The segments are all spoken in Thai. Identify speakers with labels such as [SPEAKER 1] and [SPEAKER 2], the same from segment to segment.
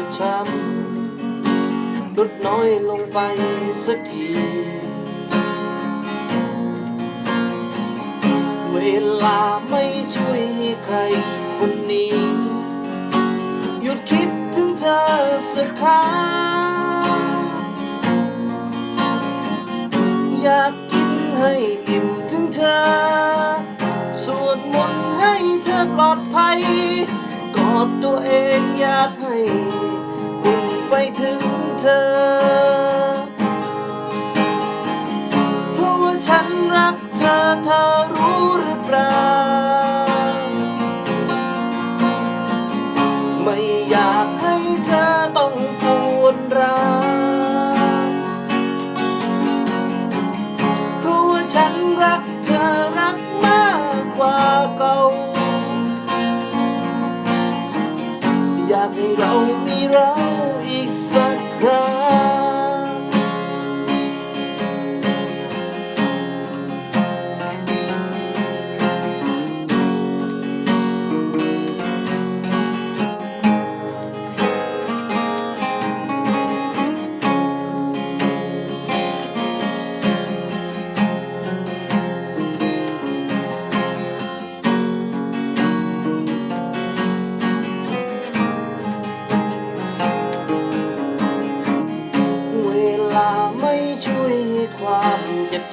[SPEAKER 1] ลดน้อยลงไปสักทีเวลาไม่ช่วยให้ใครคนนี้ หยุดคิดถึงเธอสักครั้งอยากกินให้อิ่มถึงเธอ สวดมนต์ให้เธอปลอดภัย อดตัวเองอยากให้อุ่นไปถึงเธอ เพราะว่าฉันรักเธอเธอ อยากให้เรามีเราอีกสักครั้ง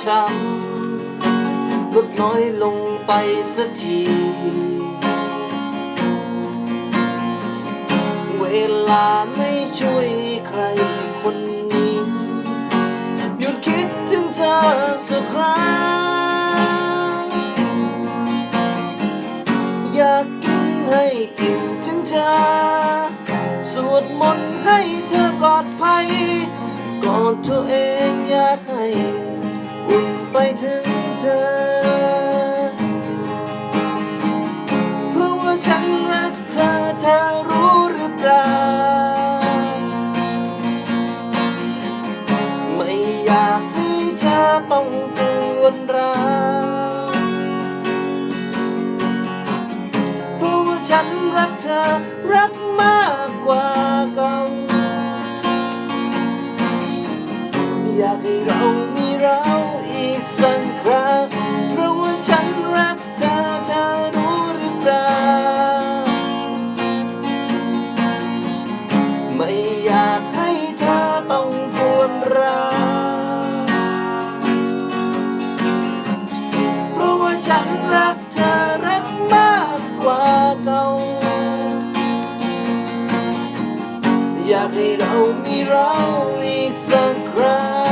[SPEAKER 1] ช้ำลดน้อยลงไปสักที เวลาไม่ช่วยใครคนนี้ หยุดคิดถึงเธอสักครั้ง อยากกินให้อิ่มถึงเธอ สวดมนต์ให้เธอปลอดภัย กอดตัวเองอยากให้ ไปถึงเธอ เพราะว่าฉันรักเธอเธอรู้หรือเปล่า ไม่อยากให้เธอต้องปวดร้าวเพราะว่าฉันรักเธอรักมาก เรามีเราอีกสักครั้ง